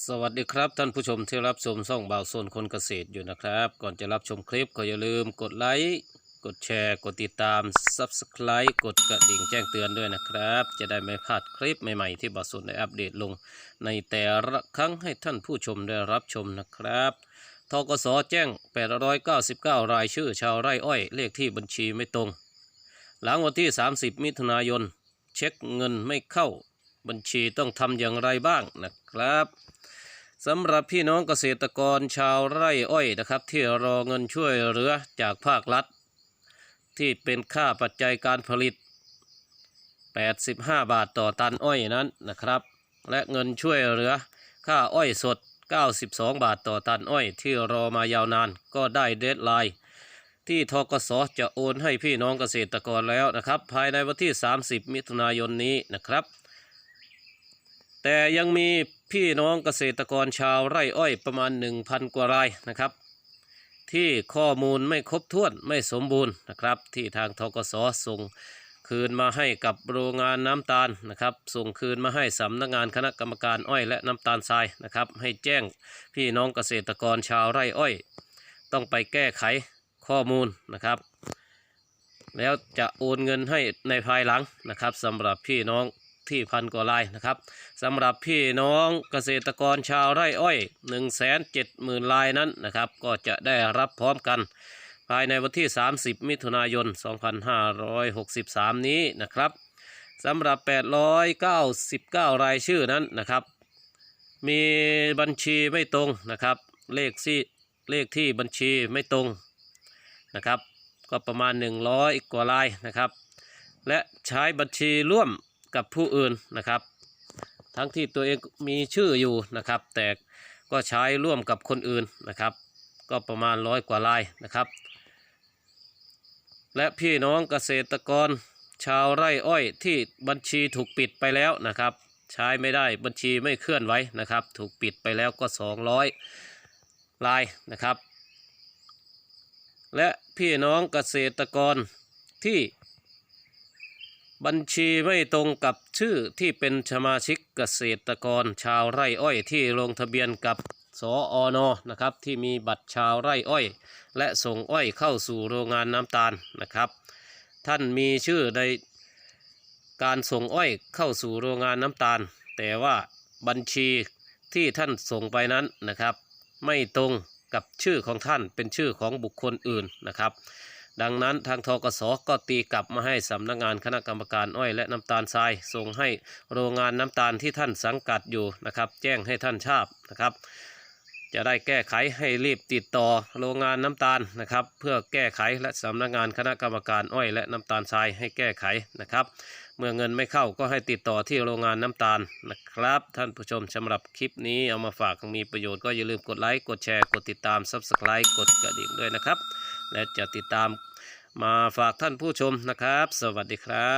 สวัสดีครับท่านผู้ชมที่รับชมช่องบ่าวโซนคนเกษตรอยู่นะครับ ก่อนจะรับชมคลิปก็อย่าลืมกดไลค์กดแชร์กดติดตาม Subscribe กดกระดิ่งแจ้งเตือนด้วยนะครับ จะได้ไม่พลาดคลิปใหม่ ๆ ที่บ่าวโซนได้อัปเดตลง ในแต่ละครั้งให้ท่านผู้ชมได้รับชมนะครับทกสแจ้ง 899 รายชื่อชาวไร่อ้อย เลขที่บัญชีไม่ตรง หลังวันที่ 30 มิถุนายน เช็คเงินไม่เข้า บัญชีต้องทำอย่างไรบ้างนะครับสำหรับพี่น้องเกษตรกรชาวไร่อ้อยนะครับ ที่รอเงินช่วยเหลือจากภาครัฐ ที่เป็นค่าปัจจัยการผลิต 85 บาทต่อตันอ้อยนั้นนะครับ และเงินช่วยเหลือค่าอ้อยสด 92 บาทต่อตันอ้อย ที่รอมายาวนานก็ได้เดดไลน์ที่ทกสจะโอนให้พี่น้องเกษตรกรแล้วนะครับ ภายในวันที่ 30 มิถุนายนนี้นะครับ แต่ยังมีพี่น้องเกษตรกรชาวไร่อ้อยประมาณ 1,000 กว่ารายนะครับ ที่ข้อมูลไม่ครบถ้วนไม่สมบูรณ์นะครับ ที่ทางทกสส่งคืนมาให้กับโรงงานน้ำตาลนะครับ ส่งคืนมาให้สำนักงานคณะกรรมการอ้อยและน้ำตาลทรายนะครับ ให้แจ้งพี่น้องเกษตรกรชาวไร่อ้อย ต้องไปแก้ไขข้อมูลนะครับ แล้วจะโอนเงินให้ในภายหลังนะครับสำหรับพี่น้อง ที่พันกว่าลายนะครับสำหรับพี่น้องเกษตรกรชาวไร่อ้อย 1 7 0 0 0 0ลายนั้นนะครับ ก็จะได้รับพร้อมกัน ภายในวันที่ 30 มิถุนายน 2563 นี้นะครับสำหรับ 899 รายชื่อนั้นนะครับ มีบัญชีไม่ตรงนะครับ เลขที่เลขที่บัญชีไม่ตรงนะครับ ก็ประมาณ 100 กว่ารายนะครับ และใช้บัญชีร่วม กับผู้อื่นนะครับ ทั้งที่ตัวเองมีชื่ออยู่นะครับ แต่ก็ใช้ร่วมกับคนอื่นนะครับ ก็ประมาณร้อยกว่ารายนะครับ และพี่น้องเกษตรกรชาวไร่อ้อยที่บัญชีถูกปิดไปแล้วนะครับ ใช้ไม่ได้บัญชีไม่เคลื่อนไหวนะครับ ถูกปิดไปแล้วก็ 200รายนะครับ และพี่น้องเกษตรกรที่ บัญชีไม่ตรงกับชื่อที่เป็นสมาชิกเกษตรกรชาวไร่อ้อยที่ลงทะเบียนกับสออนนะครับที่มีบัตรชาวไร่อ้อย และส่งอ้อยเข้าสู่โรงงานน้ำตาลนะครับ ท่านมีชื่อในการส่งอ้อยเข้าสู่โรงงานน้ำตาล แต่ว่าบัญชีที่ท่านส่งไปนั้นนะครับ ไม่ตรงกับชื่อของท่านเป็นชื่อของบุคคลอื่นนะครับ ดังนั้นทางทกสก็ตีกลับมาให้สำนักงานคณะกรรมการอ้อยและน้ำตาลทราย ส่งให้โรงงานน้ำตาลที่ท่านสังกัดอยู่นะครับ แจ้งให้ท่านทราบนะครับ จะได้แก้ไขให้รีบติดต่อโรงงานน้ำตาลนะครับ เพื่อแก้ไขและสำนักงานคณะกรรมการอ้อยและน้ำตาลทรายให้แก้ไขนะครับ มื่อเงินไม่เข้าก็ให้ติดต่อที่โรงงานน้ำตาลนะครับ ท่านผู้ชมสำหรับคลิปนี้เอามาฝากมีประโยชน์ก็อย่าลืมกดไลค์ กดแชร์ กดติดตาม Subscribe กดกระดิ่งด้วยนะครับ และจะติดตามมาฝากท่านผู้ชมนะครับ สวัสดีครับ